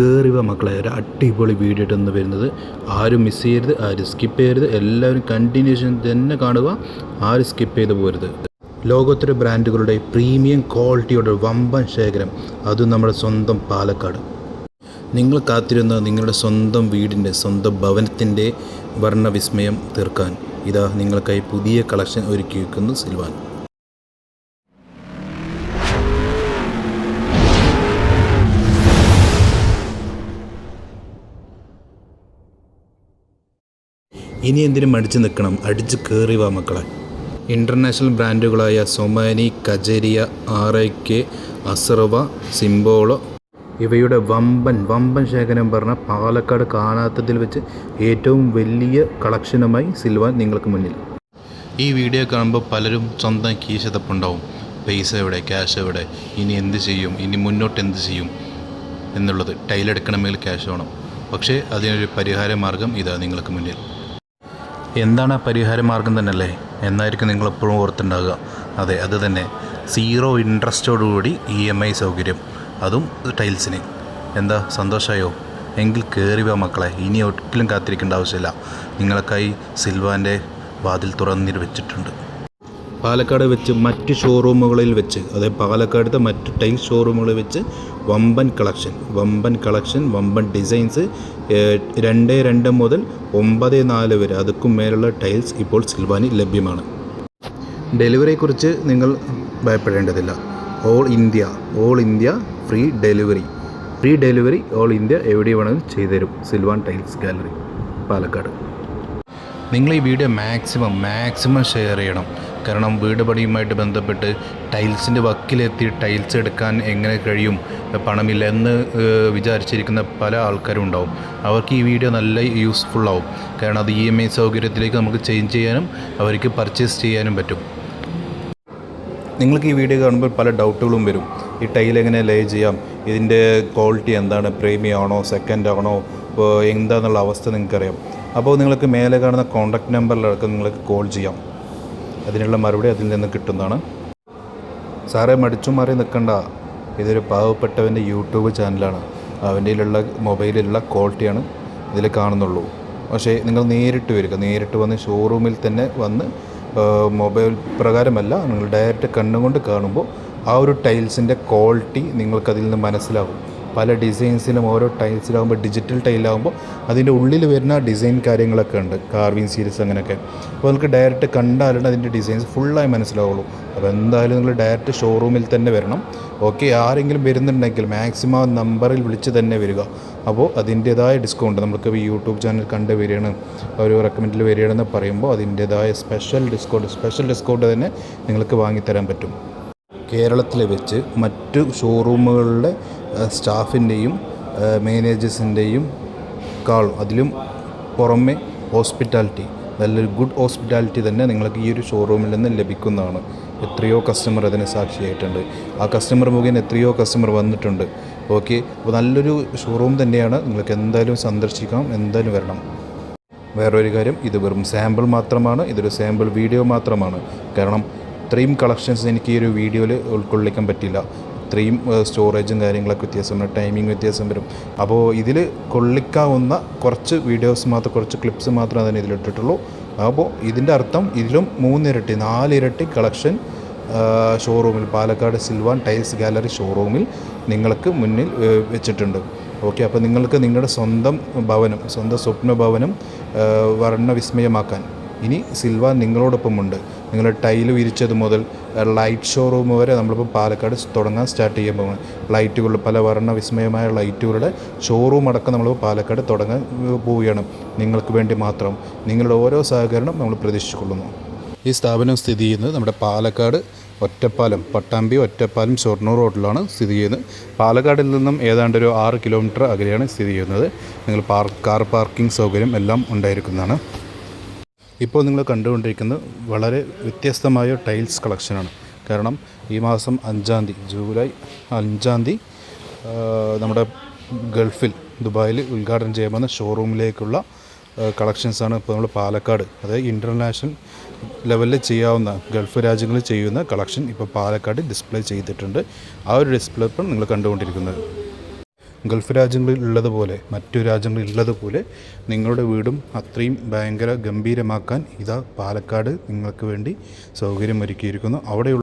കയറി വാ മക്കളെ ഒരു അടിപൊളി വീഡിയോ ഇട്ടെന്ന് വരുന്നത്. ആരും മിസ് ചെയ്യരുത് ആരും സ്കിപ്പ് ചെയ്യരുത് എല്ലാവരും കണ്ടിന്യൂഷൻ തന്നെ കാണുക ആരും സ്കിപ്പ് ചെയ്ത് പോരുത്. ലോകോത്തര ബ്രാൻഡുകളുടെ പ്രീമിയം ക്വാളിറ്റിയുടെ വമ്പൻ ശേഖരം അതും നമ്മുടെ സ്വന്തം പാലക്കാട്. നിങ്ങൾ കാത്തിരുന്ന നിങ്ങളുടെ സ്വന്തം വീടിന്റെ സ്വന്തം ഭവനത്തിന്റെ വർണവിസ്മയം തീർക്കാൻ ഇതാ നിങ്ങൾക്കായി പുതിയ കളക്ഷൻ ഒരുക്കിയിരിക്കുന്നു സിൽവാൻ. ഇനി എന്തിനും അടിച്ചു നിൽക്കണം? അടിച്ച് കയറി വാ മക്കളെ. International ബ്രാൻഡുകളായ Somany Kajaria R I K അസറവ Simpolo ഇവയുടെ വമ്പൻ വമ്പൻ ശേഖരം പറഞ്ഞ പാലക്കാട് കാണാത്തതിൽ വെച്ച് ഏറ്റവും വലിയ കളക്ഷനുമായി സിൽവാൻ നിങ്ങൾക്ക് മുന്നിൽ. ഈ വീഡിയോ കാണുമ്പോൾ പലരും സ്വന്തം കീശതപ്പുണ്ടാവും. പൈസ എവിടെ ക്യാഷ് എവിടെ ഇനി എന്ത് ചെയ്യും ഇനി മുന്നോട്ട് എന്ത് ചെയ്യും എന്നുള്ളത് ടൈലെടുക്കണമെങ്കിൽ ക്യാഷ് വേണം. പക്ഷേ അതിനൊരു പരിഹാര മാർഗം ഇതാ നിങ്ങൾക്ക് മുന്നിൽ. എന്താണ് ആ പരിഹാര മാർഗം തന്നെയല്ലേ? എന്നായിരിക്കും നിങ്ങൾ എപ്പോഴും ഓർത്തുണ്ടാകുക. അതെ അത് തന്നെ. സീറോ ഇൻട്രസ്റ്റോടുകൂടി ഇ എം ഐ സൗകര്യം. അതും ടൈൽസിന്. എന്താ സന്തോഷമായോ എങ്കിൽ കയറി വാ മക്കളെ. ഇനി ഒരിക്കലും കാത്തിരിക്കേണ്ട ആവശ്യമില്ല. നിങ്ങൾക്കായി സിൽവാന്റെ വാതിൽ തുറന്നിട്ട് വെച്ചിട്ടുണ്ട്. പാലക്കാട് വെച്ച് മറ്റ് ഷോറൂമുകളിൽ വെച്ച് അതായത് പാലക്കാടത്തെ മറ്റ് ടൈൽ ഷോറൂമുകളിൽ വെച്ച് വമ്പൻ കളക്ഷൻ വമ്പൻ കളക്ഷൻ വമ്പൻ ഡിസൈൻസ് രണ്ട് രണ്ട് മുതൽ ഒമ്പത് നാല് വരെ അതുക്കും മേലുള്ള ടൈൽസ് ഇപ്പോൾ സിൽവാനി ലഭ്യമാണ്. ഡെലിവറിയെക്കുറിച്ച് നിങ്ങൾ ഭയപ്പെടേണ്ടതില്ല. All India all India free delivery. Free delivery all India എവിടെ വേണമെങ്കിലും ചെയ്തുതരും. Sylvan tiles gallery Palakkad. നിങ്ങൾ ഈ വീഡിയോ മാക്സിമം മാക്സിമം ഷെയർ ചെയ്യണം. കാരണം വീട് പണിയുമായിട്ട് ബന്ധപ്പെട്ട് ടൈൽസിന്റെ വക്കിലെത്തി ടൈൽസ് എടുക്കാൻ എങ്ങനെ കഴിയും? പണമില്ല എന്ന് വിചാരിച്ചിരിക്കുന്ന പല ആൾക്കാരും ഉണ്ടാവും അവർക്ക് ഈ വീഡിയോ നല്ല യൂസ്ഫുൾ കാരണം അത് ഇ എം ഐ സൗകര്യത്തിലേക്ക് നമുക്ക് ചേഞ്ച് ചെയ്യാനും അവർക്ക് പർച്ചേസ് ചെയ്യാനും പറ്റും. നിങ്ങൾക്ക് ഈ വീഡിയോ കാണുമ്പോൾ പല ഡൗട്ടുകളും വരും. ഈ ടൈൽ എങ്ങനെ ലേ ചെയ്യാം? ഇതിന്റെ ക്വാളിറ്റി എന്താണ്? പ്രീമിയം ആണോ? സെക്കൻഡ് ആണോ? എന്താണെന്നുള്ള അവസ്ഥ നിങ്ങൾക്കറിയാം. അപ്പോൾ നിങ്ങൾക്ക് മേലെ കാണുന്ന കോണ്ടാക്ട് നമ്പറിലൊക്കെ നിങ്ങൾക്ക് കോൾ ചെയ്യാം. അതിനുള്ള മറുപടി അതിൽ നിന്ന് കിട്ടുന്നതാണ്. സാറേ മടിച്ചു മാറി നിൽക്കണ്ട. ഇതൊരു പാവപ്പെട്ടവന്റെ യൂട്യൂബ് ചാനലാണ്. അവന്റെയിലുള്ള മൊബൈലിലുള്ള ക്വാളിറ്റിയാണ് ഇതിൽ കാണുന്നുള്ളൂ. പക്ഷേ നിങ്ങൾ നേരിട്ട് വരിക. നേരിട്ട് വന്ന് ഷോറൂമിൽ തന്നെ വന്ന് മൊബൈൽ പ്രകാരമല്ല നിങ്ങൾ ഡയറക്റ്റ് കണ്ണുകൊണ്ട് കാണുമ്പോൾ ആ ഒരു ടൈൽസിന്റെ ക്വാളിറ്റി നിങ്ങൾക്കതിൽ നിന്ന് മനസ്സിലാവും. പല ഡിസൈൻസിലും ഓരോ ടൈൽസിലാകുമ്പോൾ ഡിജിറ്റൽ ടൈലാകുമ്പോൾ അതിന്റെ ഉള്ളിൽ വരുന്ന ഡിസൈൻ കാര്യങ്ങളൊക്കെ ഉണ്ട്. കാർവിങ് സീരീസ് അങ്ങനെയൊക്കെ. അപ്പോൾ നിങ്ങൾക്ക് ഡയറക്റ്റ് കണ്ടാലാണ് അതിന്റെ ഡിസൈൻസ് ഫുള്ളായി മനസ്സിലാവുള്ളൂ. അപ്പോൾ എന്തായാലും നിങ്ങൾ ഡയറക്റ്റ് ഷോറൂമിൽ തന്നെ വരണം. ഓക്കെ ആരെങ്കിലും വരുന്നുണ്ടെങ്കിൽ മാക്സിമം നമ്പറിൽ വിളിച്ച് തന്നെ വരിക. അപ്പോൾ അതിന്റേതായ ഡിസ്കൗണ്ട് നമുക്ക് ഈ യൂട്യൂബ് ചാനൽ കണ്ട് വരികയാണ്. ഒരു റെക്കമെൻഡിൽ വരികയാണെന്ന് പറയുമ്പോൾ അതിന്റേതായ സ്പെഷ്യൽ ഡിസ്കൗണ്ട് സ്പെഷ്യൽ ഡിസ്കൗണ്ട് തന്നെ നിങ്ങൾക്ക് വാങ്ങിത്തരാൻ പറ്റും. കേരളത്തിൽ വെച്ച് മറ്റു ഷോറൂമുകളിലെ സ്റ്റാഫിന്റെയും മാനേജേഴ്സിന്റെയും കാൾ അതിലും പുറമെ ഹോസ്പിറ്റാലിറ്റി നല്ലൊരു ഗുഡ് ഹോസ്പിറ്റാലിറ്റി തന്നെ നിങ്ങൾക്ക് ഈ ഒരു ഷോറൂമിൽ നിന്ന് ലഭിക്കുന്നതാണ്. എത്രയോ കസ്റ്റമർ അതിന് സാക്ഷിയായിട്ടുണ്ട്. ആ കസ്റ്റമർ മുഖേന എത്രയോ കസ്റ്റമർ വന്നിട്ടുണ്ട്. ഓക്കെ അപ്പോൾ നല്ലൊരു ഷോറൂം തന്നെയാണ്. നിങ്ങൾക്ക് എന്തായാലും സന്ദർശിക്കാം. എന്തായാലും വരണം. വേറൊരു കാര്യം ഇത് വെറും സാമ്പിൾ മാത്രമാണ്. ഇതൊരു സാമ്പിൾ വീഡിയോ മാത്രമാണ്. കാരണം ഇത്രയും കളക്ഷൻസ് എനിക്ക് ഈ ഒരു വീഡിയോയിൽ ഉൾക്കൊള്ളിക്കാൻ പറ്റില്ല ഇത്രയും സ്റ്റോറേജും കാര്യങ്ങളൊക്കെ വ്യത്യാസം വരും ടൈമിംഗ് വ്യത്യാസം വരും. അപ്പോൾ ഇതിൽ കൊള്ളിക്കാവുന്ന കുറച്ച് വീഡിയോസ് മാത്രം കുറച്ച് ക്ലിപ്സ് മാത്രമേ അതിന് ഇതിലിട്ടിട്ടുള്ളൂ അപ്പോൾ ഇതിന്റെ അർത്ഥം ഇതിലും മൂന്നിരട്ടി നാലിരട്ടി കളക്ഷൻ ഷോറൂമിൽ പാലക്കാട് സിൽവാൻ ടൈൽസ് ഗാലറി ഷോറൂമിൽ നിങ്ങൾക്ക് മുന്നിൽ വെച്ചിട്ടുണ്ട്. ഓക്കെ അപ്പോൾ നിങ്ങൾക്ക് നിങ്ങളുടെ സ്വന്തം ഭവനം സ്വന്തം സ്വപ്ന ഭവനം വർണവിസ്മയമാക്കാൻ ഇനി സിൽവ നിങ്ങളോടൊപ്പമുണ്ട്. നിങ്ങൾ ടൈൽ വിരിച്ചത് മുതൽ ലൈറ്റ് ഷോറൂം വരെ നമ്മളിപ്പോൾ പാലക്കാട് തുടങ്ങാൻ സ്റ്റാർട്ട് ചെയ്യാൻ പോകുന്നത് ലൈറ്റുകൾ പല വർണ വിസ്മയമായ ലൈറ്റുകളുടെ ഷോറൂം അടക്കം നമ്മൾ പാലക്കാട് തുടങ്ങാൻ പോവുകയാണ്. നിങ്ങൾക്ക് വേണ്ടി മാത്രം. നിങ്ങളുടെ ഓരോ സഹകരണം നമ്മൾ പ്രതീക്ഷിച്ചുകൊള്ളുന്നു. ഈ സ്ഥാപനം സ്ഥിതി ചെയ്യുന്നത് നമ്മുടെ പാലക്കാട് ഒറ്റപ്പാലം പട്ടാമ്പി ഒറ്റപ്പാലം ഷൊർണൂർ റോഡിലാണ് സ്ഥിതി ചെയ്യുന്നത്. പാലക്കാടിൽ നിന്നും ഏതാണ്ട് ഒരു ആറ് കിലോമീറ്റർ അകലെയാണ് സ്ഥിതി ചെയ്യുന്നത്. നിങ്ങൾ പാർ കാർ പാർക്കിംഗ് സൗകര്യം എല്ലാം ഉണ്ടായിരിക്കുന്നതാണ്. ഇപ്പോൾ നിങ്ങൾ കണ്ടുകൊണ്ടിരിക്കുന്നത് വളരെ വ്യത്യസ്തമായ ടൈൽസ് കളക്ഷനാണ്. കാരണം ഈ മാസം അഞ്ചാം തീയതി ജൂലൈ അഞ്ചാം തീയതി നമ്മുടെ ഗൾഫിൽ ദുബായിൽ ഉദ്ഘാടനം ചെയ്യാമെന്ന ഷോറൂമിലേക്കുള്ള കളക്ഷൻസാണ് ഇപ്പോൾ നമ്മൾ പാലക്കാട് അതായത് ഇന്റർനാഷണൽ ലെവലിൽ ചെയ്യാവുന്ന ഗൾഫ് രാജ്യങ്ങളിൽ ചെയ്യുന്ന കളക്ഷൻ ഇപ്പോൾ പാലക്കാട് ഡിസ്പ്ലേ ചെയ്തിട്ടുണ്ട്. ആ ഒരു ഡിസ്പ്ലേ ഇപ്പം നിങ്ങൾ കണ്ടുകൊണ്ടിരിക്കുന്നത്. ഗൾഫ് രാജ്യങ്ങളിൽ ഉള്ളതുപോലെ മറ്റു രാജ്യങ്ങളിൽ ഉള്ളതുപോലെ നിങ്ങളുടെ വീടും അത്രയും ഭയങ്കര ഗംഭീരമാക്കാൻ ഇതാ പാലക്കാട് നിങ്ങൾക്ക് വേണ്ടി സൗകര്യം ഒരുക്കിയിരിക്കുന്നു അവിടെയുള്ള